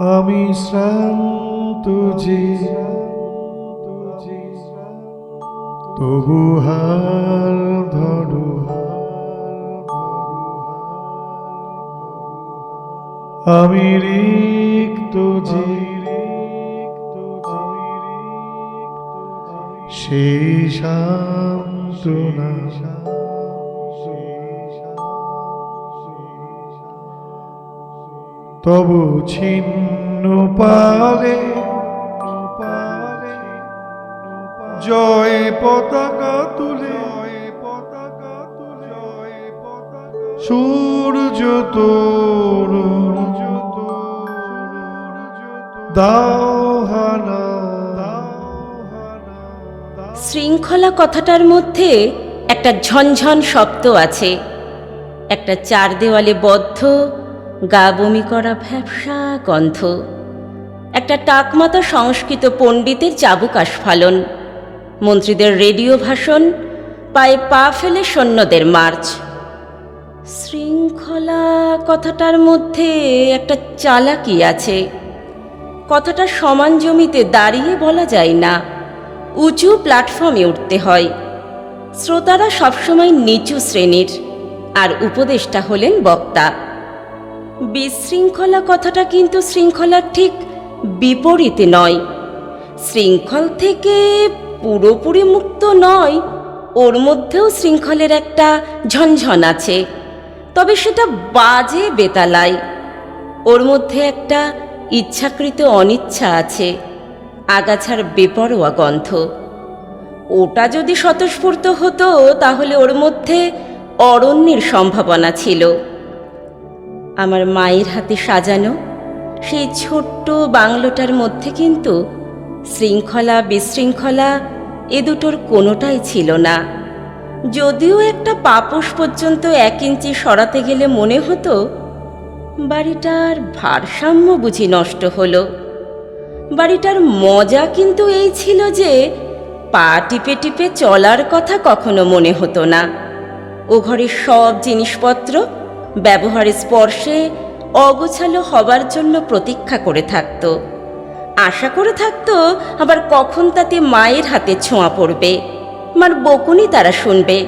আমি শ্রান্ত যে তবু হাল ধরো আমি রিক্ত যে সেই সান্ত্বনা তবু ছিন্ন পালে, জয় পতাকা তুলে পতাকা তুলে সূর্য তোর শৃঙ্খলা কথাটার মধ্যে একটা ঝনঝন শব্দ আছে। একটা চার দেওয়ালে বদ্ধ গা বমি করা ভ্যাবসা গন্ধ। একটা টাকমাতা সংস্কৃত পণ্ডিতের চাবুক আস্ফালন। মন্ত্রীদের রেডিও ভাষণ, পায়ে পা ফেলে সৈন্যদের মার্চ। শৃঙ্খলা কথাটার মধ্যে একটা চালাকি আছে। কথাটা সমান জমিতে দাঁড়িয়ে বলা যায় না। উঁচু প্ল্যাটফর্মে উঠতে হয়। শ্রোতারা সবসময় নিচু শ্রেণির। আর উপদেষ্টা হলেন বক্তা। বিশৃঙ্খলা কথাটা কিন্তু শৃঙ্খলার ঠিক বিপরীতে নয়। শৃঙ্খল থেকে পুরোপুরি মুক্ত নয়, ওর মধ্যেও শৃঙ্খলের একটা ঝনঝন আছে। তবে সেটা বাজে বেতালায়। ওর মধ্যে একটা ইচ্ছাকৃত অনিচ্ছা আছে, আগাছার বেপরোয়া গন্ধ। ওটা যদি স্বতঃস্ফূর্ত হতো, তাহলে ওর মধ্যে অরণ্যের সম্ভাবনা ছিল। আমার মায়ের হাতে সাজানো সেই ছোট্ট বাংলোটার মধ্যে কিন্তু শৃঙ্খলা, বিশৃঙ্খলা এ দুটোর কোনোটাই ছিল না। যদিও একটা পাপোশ পর্যন্ত এক ইঞ্চি সরাতে গেলে মনে হতো, বাড়িটার ভারসাম্য বুঝি নষ্ট হলো। বাড়িটার মজা কিন্তু এই ছিল যে, পা টিপে টিপে চলার কথা কখনো মনে হতো না। ও ঘরের সব জিনিসপত্র ব্যবহারের স্পর্শে অগোছালো হবার জন্য প্রতীক্ষা করে থাকতো। আশা করে থাকতো, আবার কখন তাতে মায়ের হাতে ছোঁয়া পড়বে। মার বকুনি তারা শুনবে।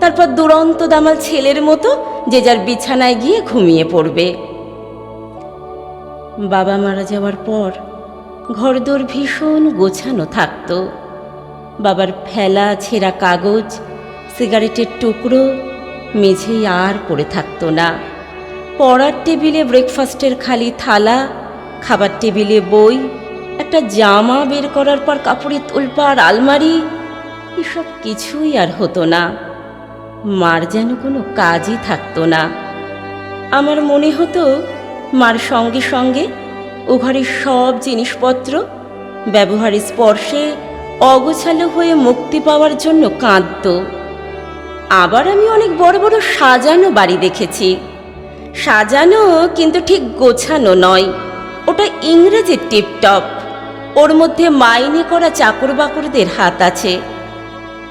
তারপর দুরন্ত দামাল ছেলের মতো যে যার বিছানায় গিয়ে ঘুমিয়ে পড়বে। বাবা মারা যাওয়ার পর ঘরদোর ভীষণ গোছানো থাকতো। বাবার ফেলা ছেঁড়া কাগজ, সিগারেটের টুকরো মেঝেই আর পড়ে থাকতো না। পড়ার টেবিলে ব্রেকফাস্টের খালি থালা, খাবার টেবিলে বই, একটা জামা বের করার পর কাপড়ের তোলপার আলমারি, এসব কিছুই আর হতো না। মার যেন কোনো কাজই থাকতো না। আমার মনে হতো, মার সঙ্গে সঙ্গে ও ঘরের সব জিনিসপত্র ব্যবহারের স্পর্শে অগোছালো হয়ে মুক্তি পাওয়ার জন্য কাঁদত। আবার আমি অনেক বড় বড় সাজানো বাড়ি দেখেছি। সাজানো কিন্তু ঠিক গোছানো নয়। ওটা ইংরেজির টিপটপ। ওর মধ্যে মাইনে করা চাকর বাকরদের হাত আছে।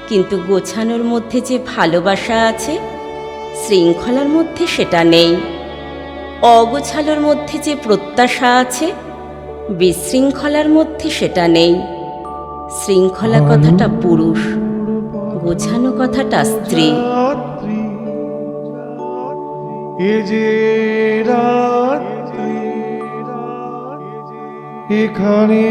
কিন্তু গোছানোর মধ্যে যে ভালোবাসা আছে শৃঙ্খলার মধ্যে সেটা নেই। অগোছালোর মধ্যে যে প্রত্যাশা আছে বিশৃঙ্খলার মধ্যে সেটা নেই। শৃঙ্খলা কথাটা পুরুষ। গোছানো কথাটা স্ত্রী। এ যে রাত্রি এখানে